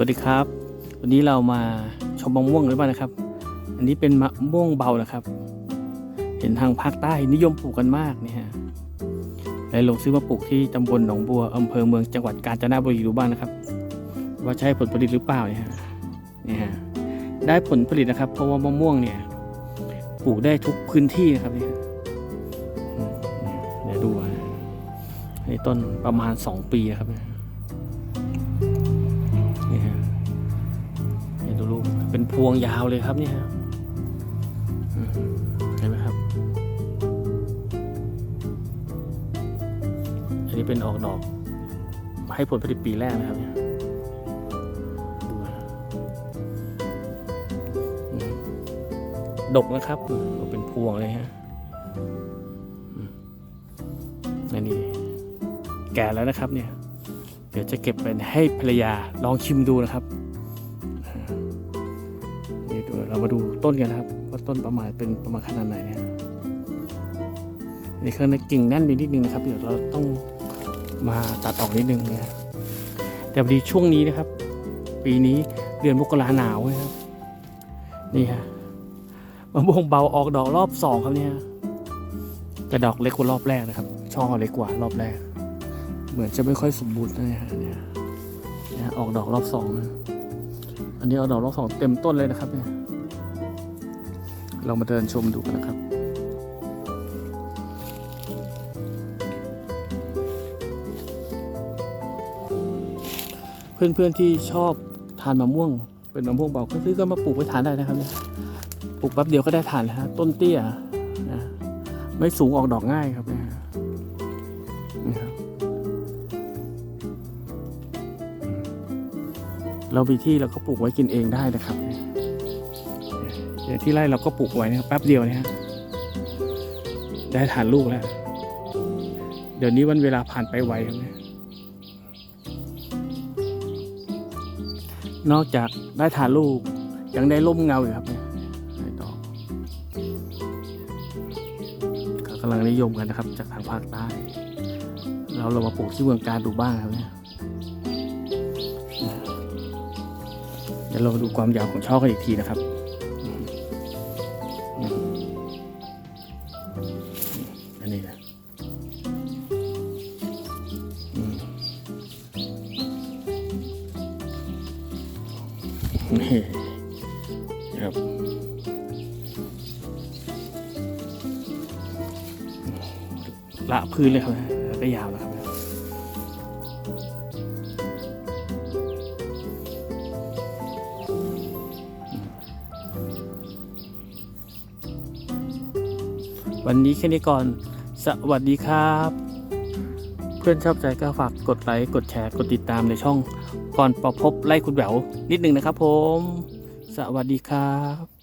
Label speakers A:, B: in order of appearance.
A: วัสดีครับ วันนี้เรามาชมมะม่วงหรือเปล่านะครับ อันนี้เป็นมะม่วงเบานะครับ เห็นทางภาคใต้นิยมปลูกกันมากเนี่ยฮะเลยลงซื้อมาปลูกที่ตำบลหนองบัวอำเภอเมืองจังหวัดกาญจนบุรีดูบ้างนะครับ ว่าใช่ผลผลิตหรือเปล่าเนี่ยฮะนี่ฮะได้ผลผลิตนะครับ เพราะว่ามะม่วงเนี่ยปลูกได้ทุกพื้นที่นะครับเนี่ยเดี๋ยวดูฮะอันนี้ต้นประมาณ 2 ปีนะครับเนี่ย เป็นพวงยาวเลยครับนี่ฮะเห็นไหมครับ อันนี้เป็นออกดอก ให้ผลผลิตปีแรกนะครับเนี่ยดูนะอืมดกนะครับเป็นพวงเลยฮะอันนี้แก่แล้วนะครับเนี่ย เดี๋ยวจะเก็บเป็นให้ภรรยาลองชิมดูนะครับ เรามาดูต้นกันนะครับว่าต้นประมาณเป็นประมาณขนาดไหนเนี่ยนี่คือในกิ่งแน่นไปนิดนึงนะครับ เดี๋ยวเราต้องมาตัดออกนิดนึงนะแต่พอดีช่วงนี้นะครับ ปีนี้เดือนมกราหนาวนะครับ นี่ฮะมะม่วงเบาออกดอกรอบสองครับเนี่ยแต่ดอกเล็กกว่ารอบแรกนะครับ ช่อเล็กกว่ารอบแรก เหมือนจะไม่ค่อยสมบูรณ์นะฮะเนี่ยเนี่ยออกดอกรอบสองนะอันนี้ออกดอกรอบสองเต็มต้นเลยนะครับเนี่ย เรามาเดินชมดูกันนะครับเพื่อนๆที่ชอบทานมะม่วง เป็นมะม่วงเบาก็ซื้อก็มาปลูกไว้ทานได้นะครับเนี่ยปลูกแป๊บเดียวก็ได้ทานแล้วฮะต้นเตี้ยนะไม่สูงออกดอกง่ายครับเนี่ยนี่ครับเรามีที่เราก็ปลูกไว้กินเองได้นะครับ เนี่ยที่ไร่เราก็ปลูกไว้นะครับแป๊บเดียวนะฮะได้ทานลูกแล้ว เดี๋ยวนี้วันเวลาผ่านไปไวครับเนี่ยนอกจากได้ทานลูกยังได้ร่มเงาอยู่ครับเนี่ยได้ดอกกำลังนิยมกันนะครับ จากทางภาคใต้เราเรามาปลูกที่เมืองการดูบ้างครับเนี่ยเดี๋ยวเรามาดูความยาวของช่อกันอีกทีนะครับ นี่ครับละพื้นเลยครับก็ยาวนะครับวันนี้แค่นี้ก่อน สวัสดีครับ พื่อนชอบใจก็ฝากกดไลค์กดแชร์กดติดตามในช่องก่อนประพบไล่คุณแหววนิดนึงนะครับผม สวัสดีครับ